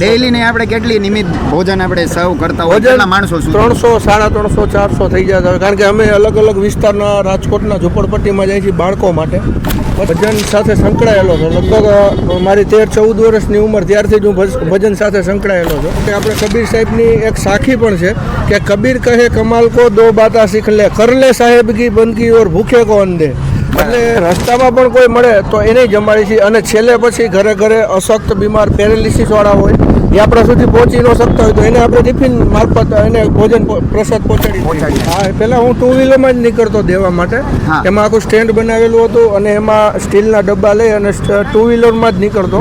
Daily ને આપણે કેટલી નિમિત્ત ભોજન આપણે સર્વ કરતા હોય કેટલા માણસો ત્રણસો સાડા ત્રણસો ચારસો થઈ જતા હોય કારણ કે અમે અલગ અલગ વિસ્તારના રાજકોટના ઝુંપડપટ્ટીમાં જઈએ છીએ બાળકો માટે. ભજન સાથે સંકળાયેલો છો. લગભગ મારી તેર ચૌદ વર્ષની ઉંમર ત્યારથી જ હું ભજન સાથે સંકળાયેલો છું. કે આપણે કબીર સાહેબની એક સાખી પણ છે કે કબીર કહે કમાલ કો દો બાતા શીખ લે કરલે સાહેબ કી બંદગી ઓર ભૂખે કો અંધે. એટલે રસ્તામાં પણ કોઈ મળે તો એને જમાડી છે. અને છેલ્લે પછી ઘરે ઘરે અશક્ત બીમાર પેરેલિસિસવાળા હોય એ આપણા સુધી પહોંચી ન શકતા હોય તો એને આપણે ટિફિન મારફત એને ભોજન પ્રસાદ પહોંચાડી. હા પહેલાં હું ટુ વ્હીલરમાં જ નીકળતો દેવા માટે. એમાં આખું સ્ટેન્ડ બનાવેલું હતું અને એમાં સ્ટીલના ડબ્બા લઈ અને ટુ વ્હીલરમાં જ નીકળતો.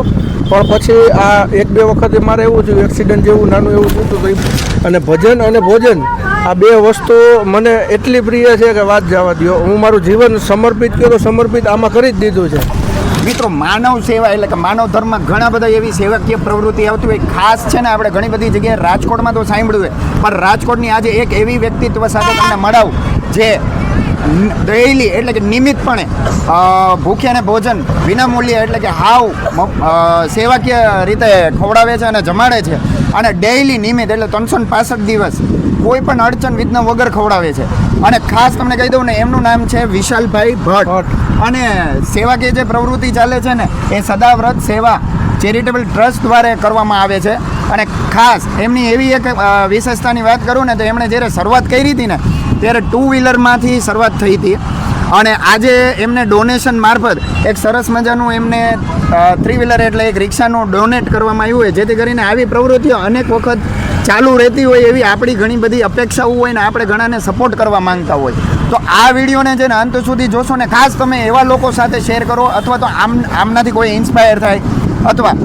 પણ પછી આ એક બે વખતે મારે એવું થયું એક્સિડન્ટ જેવું, નાનું એવું થયું હતું અને ભજન અને ભોજન, આ બે વસ્તુ મને એટલી પ્રિય છે કે વાત જવા દો હું મારું જીવન સમર્પિત કર્યું સમર્પિત આમાં કરી જ દીધું છે. મિત્રો, માનવ સેવા એટલે કે માનવ ધર્મમાં ઘણા બધા એવી સેવાકીય પ્રવૃત્તિ આવતી હોય. ખાસ છે ને આપણે ઘણી બધી જગ્યાએ રાજકોટમાં તો સાંભળ્યું હોય. પણ રાજકોટની આજે એક એવી વ્યક્તિત્વ સાથે તમને મળાવું, જે ડેઈલી એટલે કે નિયમિતપણે ભૂખ્યાને ભોજન વિનામૂલ્યે એટલે કે હાવ સેવાકીય રીતે ખવડાવે છે અને જમાડે છે. અને ડેઇલી નિયમિત એટલે ત્રણસો પાસઠ દિવસ કોઈ પણ અડચણ વિઘ્ન વગર ખવડાવે છે. અને ખાસ તમને કહી દઉં ને એમનું નામ છે વિશાલભાઈ ભટ્ટ. અને સેવાકીય જે પ્રવૃત્તિ ચાલે છે ને એ સદાવ્રત સેવા ચેરિટેબલ ટ્રસ્ટ દ્વારા કરવામાં આવે છે. અને ખાસ એમની એવી એક વિશેષતાની વાત કરું ને તો એમણે જ્યારે શરૂઆત કરી હતી ને, ત્યારે ટુ વ્હીલરમાંથી શરૂઆત થઈ હતી. અને આજે એમને ડોનેશન મારફત એક સરસ મજાનું એમને થ્રી વ્હીલર એટલે એક રિક્ષાનું ડોનેટ કરવામાં આવ્યું હોય, જેથી કરીને આવી પ્રવૃત્તિઓ અનેક વખત ચાલુ રહેતી હોય એવી આપણી ઘણી બધી અપેક્ષાઓ હોય ને આપણે ઘણાને સપોર્ટ કરવા માંગતા હોય. તો આ વિડીયોને છે ને અંત સુધી જોશો ને ખાસ તમે એવા લોકો સાથે શેર કરો અથવા તો આમ, આમનાથી કોઈ ઇન્સ્પાયર થાય અથવા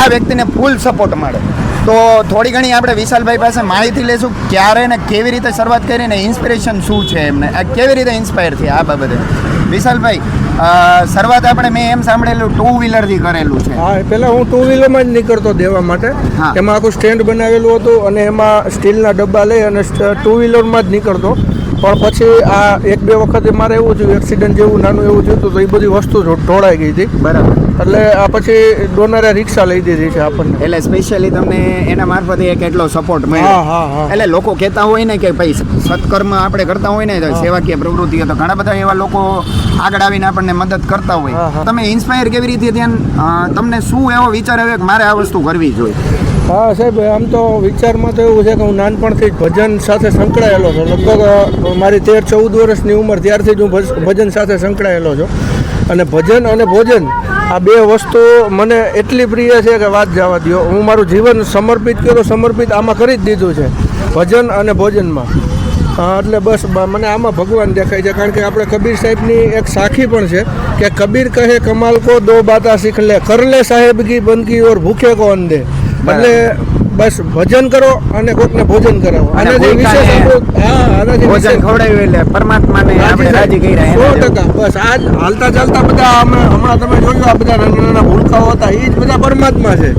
આ વ્યક્તિને ફૂલ સપોર્ટ મળે. તો થોડી ઘણી આપણે વિશાલભાઈ પાસે માહિતી લેશું ક્યારે ને કેવી રીતે શરૂઆત કરી ને ઇન્સ્પિરેશન શું છે એમને? કેવી રીતે ઇન્સ્પાયર થયા આ બાબતે? વિશાલભાઈ શરૂઆત આપણે મેં એમ સાંભળેલું ટુ વ્હીલરથી કરેલું છે. હા પહેલાં હું ટુ વ્હીલરમાં જ નીકળતો દેવા માટે. એમાં આખું સ્ટેન્ડ બનાવેલું હતું અને એમાં સ્ટીલના ડબ્બા લઈ અને ટુ વ્હીલરમાં જ નીકળતો. પણ પછી આ એક બે વખતે મારે એવું થયું એક્સિડન્ટ જેવું નાનું એવું થયું તો એ બધી વસ્તુ ઢોળાઈ ગઈ હતી. બરાબર. એટલે આ પછી ડોનરે રિક્ષા લઈ દીધી છે આપણને. એટલે સ્પેશિયલી તમને એના મારફતે એક એટલો સપોર્ટ મળ્યો. હા હા એટલે લોકો કહેતા હોય ને કે ભાઈ સત્કર્મ આપણે કરતા હોય ને સેવાકીય પ્રવૃત્તિ તો ઘણા બધા એવા લોકો આગળ આવીને આપણને મદદ કરતા હોય. તમે ઇન્સ્પાયર કેવી રીતે ત્યાં તમને શું એવો વિચાર આવ્યો કે મારે આ વસ્તુ કરવી જોઈએ? હા, સાહેબ, આમ તો વિચારમાં તો એવું છે કે હું નાનપણથી જ ભજન સાથે સંકળાયેલો છું. લગભગ મારી તેર ચૌદ વર્ષની ઉંમર ત્યારથી જ હું ભજ- ભજન સાથે સંકળાયેલો છું. અને ભજન અને ભોજન આ બે વસ્તુ મને એટલી પ્રિય છે કે વાત જવા દો હું મારું જીવન સમર્પિત કર્યું, સમર્પિત આમાં કરી જ દીધું છે, ભજન અને ભોજનમાં. એટલે બસ મને આમાં ભગવાન દેખાય છે. કારણ કે આપણે કબીર સાહેબની એક સાખી પણ છે કે કબીર કહે, કમાલ કો દો બાતા શીખ લે. કરલે સાહેબ કી બંદગી ઓર ભૂખે કો અંધે. એટલે બસ ભજન કરો અને કોકને ભોજન કરાવો. અને જે વિશેષ હા આનાથી ભોજન વિશેષ- ખવડાવ્યું એટલે પરમાત્માને આપણે રાજી કર્યા સો એના જેવું. ટકા. બસ આજ હાલતા ચાલતા બધા અમે હમણાં તમે જોયું આ બધા નાના નાના ભૂલકાઓ હતા. એ જ બધા પરમાત્મા છે.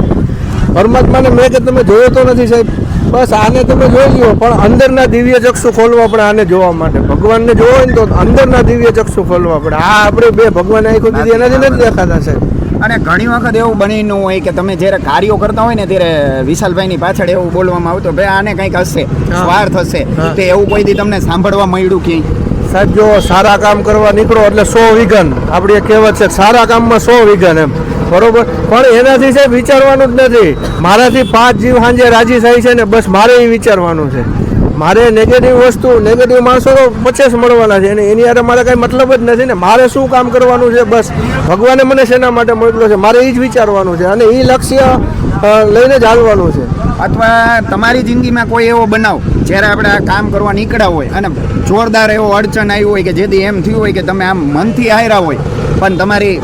પરમાત્માને મેં કે તમે જોયો તો નથી સાહેબ. બસ આને તમે જોઈ લો પણ અંદરના દિવ્ય ચક્ષુ ખોલવા પડે આને જોવા માટે. ભગવાનને જોવો ને તો અંદરના દિવ્ય ચક્ષુ ખોલવા પડે. આ આપણે બે ભગવાન આંખો દીધી એનાથી નથી દેખાતા સાહેબ. અને ઘણી વખત એવું બનીનું હોય કે તમે જ્યારે કાર્યો કરતા હોય ને ત્યારે વિશાલભાઈની પાછળ એવું બોલવામાં આવતું ભાઈ આને કંઈક હશે. સ્વાર્થ હશે. તો એવું કોઈ દી તમને સાંભળવા મળ્યું ક્યાંય સાહેબ જો સારા કામ કરવા નીકળો એટલે સો વિઘન. આપણી કહેવત છે સારા કામમાં સો વિઘન એમ. બરોબર? પણ એનાથી સાહેબ વિચારવાનું જ નથી. મારાથી પાંચ જીવ સાંજે રાજી થાય છે ને બસ મારે એ વિચારવાનું છે. મારે નેગેટિવ વસ્તુ નેગેટિવ માણસો તો જ મળવાના છે. અને એની યારે મારે કાંઈ મતલબ જ નથી ને. મારે શું કામ કરવાનું છે? બસ. ભગવાને મને શેના માટે મોકલ્યો છે? મારે એ જ વિચારવાનું છે. અને એ લક્ષ્ય લઈને જ હાલવાનું છે. અથવા તમારી જિંદગીમાં કોઈ એવો બનાવ, જ્યારે આપણે આ કામ કરવા નીકળ્યા હોય અને જોરદાર એવો અડચણ આવી હોય કે જેથી એમ થયું હોય કે તમે આમ મનથી હાર્યા હોય પણ તમારી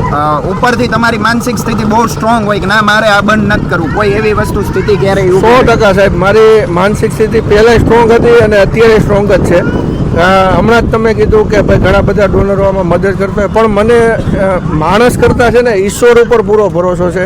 ઉપરથી તમારી માનસિક સ્થિતિ બહુ સ્ટ્રોંગ હોય કે ના મારે આ બંધ નથી કરવું. કોઈ એવી વસ્તુ સ્થિતિ ક્યારેય સો ટકા સાહેબ મારી માનસિક સ્થિતિ પહેલાં સ્ટ્રોંગ હતી અને અત્યારે સ્ટ્રોંગ જ છે. હમણાં જ તમે કીધું કે ભાઈ ઘણા બધા ડોનરો આમાં મદદ કરતા પણ મને માણસ કરતાં છે ને ઈશ્વર ઉપર પૂરો ભરોસો છે.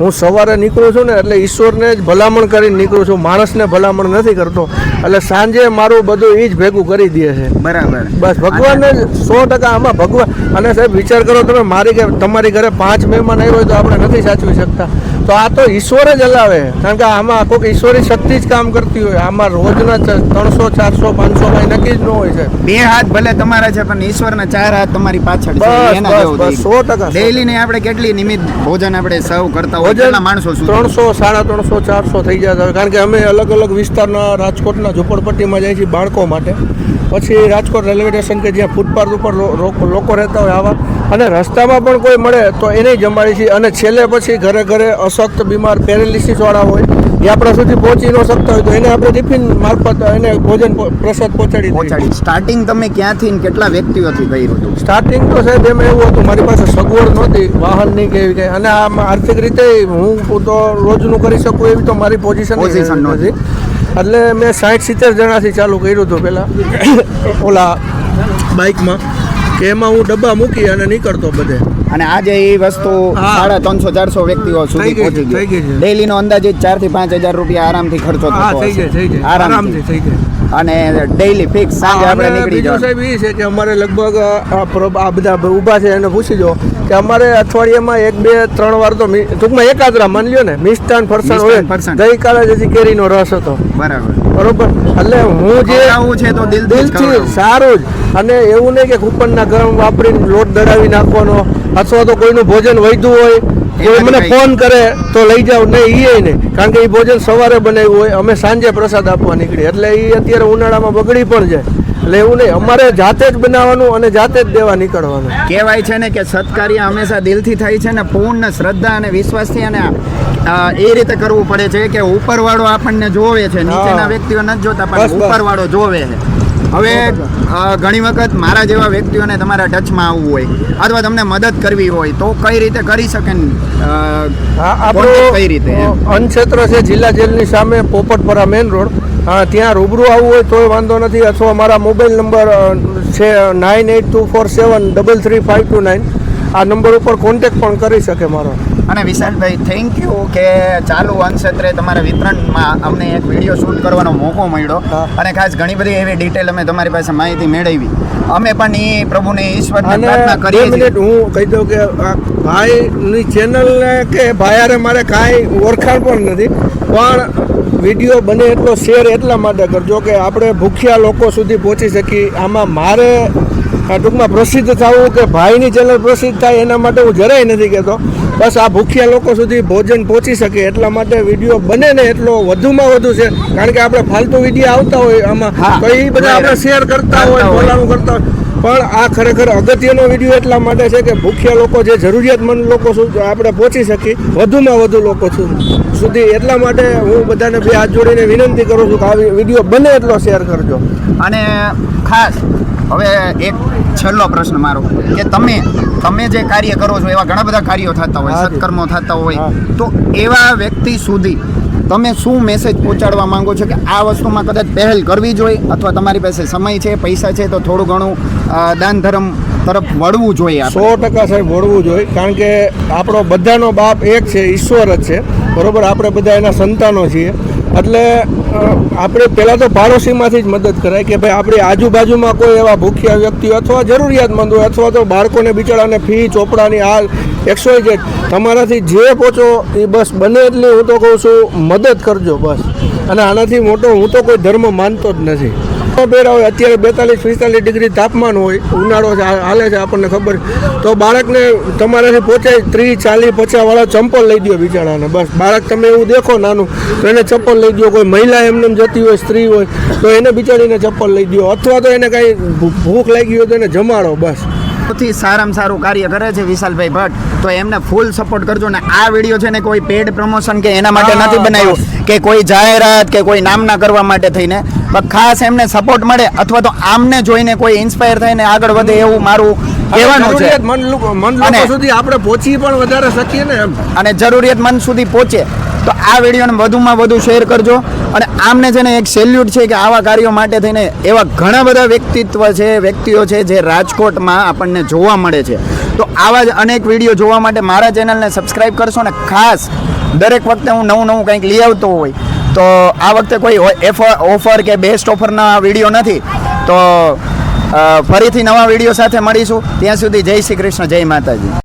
હું સવારે નીકળું છું ને એટલે ઈશ્વરને જ ભલામણ કરીને નીકળું છું. માણસને ભલામણ નથી કરતો. એટલે સાંજે મારું બધું એ જ ભેગું કરી દે છે. બરાબર. બસ ભગવાનને જ સો ટકા આમાં ભગવાન. અને સાહેબ વિચાર કરો તમે મારી કે તમારી ઘરે પાંચ મહેમાન આવ્યો હોય તો આપણે નથી સાચવી શકતા. તો આ તો ઈશ્વર જ હલાવે. કારણ કે આમાં કોઈક ઈશ્વરી શક્તિ જ કામ કરતી હોય. આમાં રોજના ત્રણસો ચારસો પાંચસો ભાઈ નક્કી જ ન હોય છે. બે હાથ ભલે તમારા છે પણ ઈશ્વરના ચાર હાથ તમારી પાછળ સો ટકા ડેઈલી ને આપણે કેટલી નિમિત્ત ભોજન આપણે સર્વ કરતા હોય ભોજન માણસો ત્રણસો સાડા ત્રણસો ચારસો થઈ જતા હોય કારણ કે અમે અલગ અલગ વિસ્તારના રાજકોટના ઝુંપડપટ્ટીમાં જઈએ છીએ બાળકો માટે. પછી રાજકોટ રેલવે સ્ટેશન કે જ્યાં ફૂટપાથ ઉપર લોકો રહેતા હોય આવા. અને રસ્તામાં પણ કોઈ મળે તો એને જમાડી છીએ. અને છેલ્લે પછી ઘરે ઘરે અશક્ત બીમાર પેરેલિસિસવાળા હોય. એ આપણા સુધી પહોંચી ન શકતા હોય તો એને આપણે ટિફિન મારફત એને ભોજન પ્રસાદ પહોંચાડી પહોંચાડી. સ્ટાર્ટિંગ તમે ક્યાંથી ને કેટલા વ્યક્તિઓથી કર્યું હતું? સ્ટાર્ટિંગ તો સાહેબ એમ એવું હતું મારી પાસે સગવડ નહોતી વાહનની કે એવી કંઈ. અને આ આર્થિક રીતે હું તો રોજનું કરી શકું એવી તો મારી પોઝિશન પોઝિશન નહોતી. એટલે મેં સાઠ સિત્તેર જણાથી ચાલુ કર્યું હતું પહેલાં ઓલા બાઇકમાં કે એમાં હું ડબ્બા મૂકી અને નીકળતો બધે. અને આજે એ વસ્તુ સાડા ત્રણસો ચારસો વ્યક્તિઓ સુધી પહોંચી ગઈ. ગઈ નો અંદાજિત ચારથી પાંચ હજાર રૂપિયા આરામથી ખર્ચો થતો આરામથી. થઈ જાય અને ડેઈલી ફિક્સ સાંજે આપણે નીકળી જવાનું. સાહેબ એ છે કે અમારે લગભગ આ બધા ઊભા છે એને પૂછી જો કે અમારે અઠવાડિયામાં એક બે ત્રણ વાર તો ટૂંકમાં એકાદરા માની લ્યો ને મિષ્ટાન ફરસાણ હોય. ગઈકાલે જ હજી કેરીનો રસ હતો. બરાબર. બરોબર? એટલે હું જે આવું છે તો દિલથી દિલથી સારું જ. અને એવું નહીં કે કૂપનના ગરમ વાપરીને લોટ દડાવી નાખવાનો અથવા તો કોઈનું ભોજન વધ્યું હોય કોઈ મને ફોન કરે તો લઈ જાવ નહીં એ નહીં કારણ કે એ ભોજન સવારે બનાવ્યું હોય અમે સાંજે પ્રસાદ આપવા નીકળીએ. એટલે એ અત્યારે ઉનાળામાં બગડી પણ જાય. એવું નહીં. અમારે જાતે જ બનાવવાનું અને જાતે જ દેવા નીકળવાનું. કહેવાય છે ને કે સત્કાર્ય હંમેશા દિલથી થાય છે ને પૂર્ણ શ્રદ્ધા અને વિશ્વાસથી અને એ રીતે કરવું પડે છે કે ઉપરવાળો આપણને જોવે છે. નીચેના વ્યક્તિઓ નથી જોતા પણ ઉપરવાળો જોવે છે. હવે ઘણી વખત મારા જેવા વ્યક્તિઓને તમારા ટચમાં આવવું હોય અથવા તમને મદદ કરવી હોય તો કઈ રીતે કરી શકે કઈ રીતે? અનક્ષેત્ર છે જિલ્લા જેલની સામે પોપટપરા મેઇન રોડ હા ત્યાં રૂબરૂ આવવું હોય તોય વાંધો નથી. અથવા મારા મોબાઈલ નંબર છે nine eight two four seven double three five two nine. આ નંબર ઉપર કોન્ટેક પણ કરી શકે મારો. અને વિશાલભાઈ થેન્ક યુ કે ચાલુ વનક્ષેત્રે તમારા વિતરણમાં અમને એક વીડિયો શૂટ કરવાનો મોકો મળ્યો. અને ખાસ ઘણી બધી એવી ડિટેલ અમે તમારી પાસે માહિતી મેળવી. અમે પણ એ પ્રભુને ઈશ્વરને પ્રાર્થના કરીએ મિનિટ હું કહી દઉં કે ભાઈની ચેનલને કે ભાઈ મારે કાંઈ ઓળખાણ પણ નથી. પણ વીડિયો બને એટલો શેર એટલા માટે કરજો કે આપણે ભૂખ્યા લોકો સુધી પહોંચી શકીએ. આમાં મારે ટૂંકમાં પ્રસિદ્ધ થવું કે ભાઈની ચેનલ પ્રસિદ્ધ થાય એના માટે હું જરાય નથી કહેતો. બસ આ ભૂખ્યા લોકો સુધી ભોજન પહોંચી શકે એટલા માટે વીડિયો બને ને એટલો વધુમાં વધુ છે. કારણ કે આપણે ફાલતુ વીડિયો આવતા હોય આમાં. તો એ બધા આપણે શેર કરતા હોય કરતા કરતા હોય. પણ આ ખરેખર અગત્યનો વીડિયો એટલા માટે છે કે ભૂખ્યા લોકો જે જરૂરિયાતમંદ લોકો આપણે પહોંચી શકીએ વધુમાં વધુ લોકો સુધી. એટલા માટે હું બધાને બે હાથ જોડીને વિનંતી કરું છું કે આ વીડિયો બને એટલો શેર કરજો. અને ખાસ હવે એક છેલ્લો પ્રશ્ન મારો કે તમે તમે જે કાર્ય કરો છો એવા ઘણા બધા કાર્યો થતા હોય. સત્કર્મો થતા હોય તો એવા વ્યક્તિ સુધી તમે શું મેસેજ પહોંચાડવા માંગો છો કે આ વસ્તુમાં કદાચ પહેલ કરવી જોઈએ અથવા તમારી પાસે સમય છે, પૈસા છે, તો થોડું ઘણું દાન ધર્મ તરફ વળવું જોઈએ. સો ટકા સાહેબ વળવું જોઈએ, કારણ કે આપણો બધાનો બાપ એક છે, ઈશ્વર જ છે. બરોબર? આપણે બધા એના સંતાનો છીએ. એટલે આપણે પહેલાં તો પાડોશીમાંથી જ મદદ કરાય કે ભાઈ, આપણી આજુબાજુમાં કોઈ એવા ભૂખ્યા વ્યક્તિઓ અથવા જરૂરિયાતમંદ હોય અથવા તો બાળકોને બિચારાને ફી, ચોપડાની હાલ એકસો જેટ તમારાથી જે પહોંચો એ બસ બને એટલી હું તો કહું છું, મદદ કરજો બસ. અને આનાથી મોટો હું તો કોઈ ધર્મ માનતો જ નથી. પહેરા હોય અત્યારે બેતાલીસ, પિસ્તાલીસ ડિગ્રી તાપમાન હોય, ઉનાળો હાલે છે આપણને ખબર. તો બાળકને તમારાથી પહોંચાય ત્રીસ, ચાલીસ પચાસવાળા ચંપલ લઈ દો બિચારાને. બસ, બાળક તમે એવું દેખો નાનું, તો એને ચપ્પલ લઈ દો કોઈ મહિલા એમને જતી હોય, સ્ત્રી હોય, તો એને બિચારીને ચપ્પલ લઈ દો અથવા તો એને કાંઈ ભૂખ લાગી હોય તો એને જમાડો, બસ. સૌથી સારામાં સારું કાર્ય કરે છે વિશાલભાઈ ભટ્ટ. તો એમને ફૂલ સપોર્ટ કરજો ને આ વીડિયો છે ને કોઈ પેડ પ્રમોશન કે એના માટે નથી બનાવ્યું કે કોઈ જાહેરાત કે કોઈ નામના કરવા માટે થઈને. પણ ખાસ એમને સપોર્ટ મળે અથવા તો આમને જોઈને કોઈ ઇન્સ્પાયર થઈને આગળ વધે એવું મારું કહેવાનું છે. મન લોકો સુધી આપણે પહોંચી પણ વધારે શકીએ ને અને જરૂરિયાતમંદ સુધી પહોંચે. તો આ વિડીયોને વધુમાં વધુ શેર કરજો અને આમને છે ને એક સેલ્યુટ છે કે આવા કાર્યો માટે થઈને એવા ઘણા બધા વ્યક્તિત્વ છે, વ્યક્તિઓ છે જે રાજકોટમાં આપણને જોવા મળે છે. તો આવા જ અનેક વીડિયો જોવા માટે મારા ચેનલને સબસ્ક્રાઈબ કરશો ને ખાસ દરેક વખતે હું નવું નવું કંઈક લઈ આવતો હોય, તો આ વખતે કોઈ ઓફર કે બેસ્ટ ઓફરના વીડિયો નથી, તો ફરીથી નવા વીડિયો સાથે મળીશું. ત્યાં સુધી જય શ્રી કૃષ્ણ, જય માતાજી.